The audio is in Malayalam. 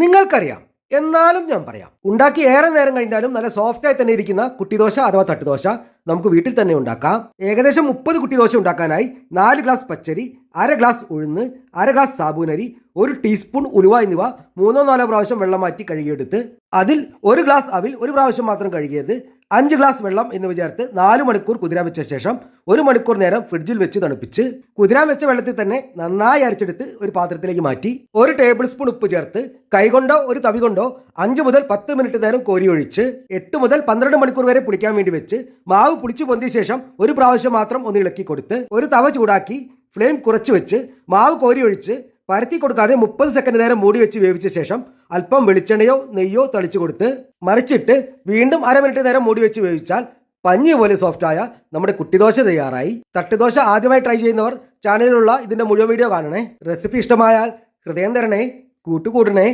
നിങ്ങൾക്കറിയാം. എന്നാലും ഞാൻ പറയാം. ഉണ്ടാക്കി ഏറെ നേരം കഴിഞ്ഞാലും നല്ല സോഫ്റ്റ് ആയി തന്നെ ഇരിക്കുന്ന കുട്ടിദോശ അഥവാ തട്ടുദോശ നമുക്ക് വീട്ടിൽ തന്നെ ഉണ്ടാക്കാം. ഏകദേശം മുപ്പത് കുട്ടിദോശ ഉണ്ടാക്കാനായി നാല് ഗ്ലാസ് പച്ചരി അര ഗ്ലാസ് ഉഴുന്ന് അര ഗ്ലാസ് സാബൂനരി ഒരു ടീസ്പൂൺ ഉലുവ എന്നിവ മൂന്നോ നാലോ പ്രാവശ്യം വെള്ളം മാറ്റി കഴുകിയെടുത്ത് അതിൽ ഒരു ഗ്ലാസ് അവിൽ ഒരു പ്രാവശ്യം മാത്രം കഴുകിയത് അഞ്ച് ഗ്ലാസ് വെള്ളം എന്ന് വിചാരിച്ച് നാല് മണിക്കൂർ കുതിരാൻ വെച്ച ശേഷം ഒരു മണിക്കൂർ നേരം ഫ്രിഡ്ജിൽ വെച്ച് തണുപ്പിച്ച് കുതിരാൻ വെച്ച വെള്ളത്തിൽ തന്നെ നന്നായി അരച്ചെടുത്ത് ഒരു പാത്രത്തിലേക്ക് മാറ്റി ഒരു ടേബിൾ സ്പൂൺ ഉപ്പ് ചേർത്ത് കൈകൊണ്ടോ ഒരു തവി കൊണ്ടോ അഞ്ച് മുതൽ പത്ത് മിനിറ്റ് നേരം കോരി ഒഴിച്ച് എട്ട് മുതൽ പന്ത്രണ്ട് മണിക്കൂർ വരെ പുളിക്കാൻ വേണ്ടി വെച്ച് മാവ് പുളിച്ചു പൊന്തിയ ശേഷം ഒരു പ്രാവശ്യം മാത്രം ഒന്ന് ഇളക്കി കൊടുത്ത് ഒരു തവ ചൂടാക്കി ഫ്ലെയിം കുറച്ച് വെച്ച് മാവ് കോരി ഒഴിച്ച് പരത്തി കൊടുക്കാതെ മുപ്പത് സെക്കൻഡ് നേരം മൂടി വെച്ച് വേവിച്ച ശേഷം അല്പം വെളിച്ചെണ്ണയോ നെയ്യോ തളിച്ചു കൊടുത്ത് മറിച്ചിട്ട് വീണ്ടും അര മിനിറ്റ് നേരം മൂടി വെച്ച് വേവിച്ചാൽ പഞ്ഞി പോലെ സോഫ്റ്റ് ആയ നമ്മുടെ കുട്ടിദോശ തയ്യാറായി. തട്ടുദോശ ആദ്യമായി ട്രൈ ചെയ്യുന്നവർ ചാനലിലുള്ള ഇതിന്റെ മുഴുവൻ വീഡിയോ കാണണേ. റെസിപ്പി ഇഷ്ടമായാൽ ഹൃദയം തരണേ കൂട്ടുകൂടണേ.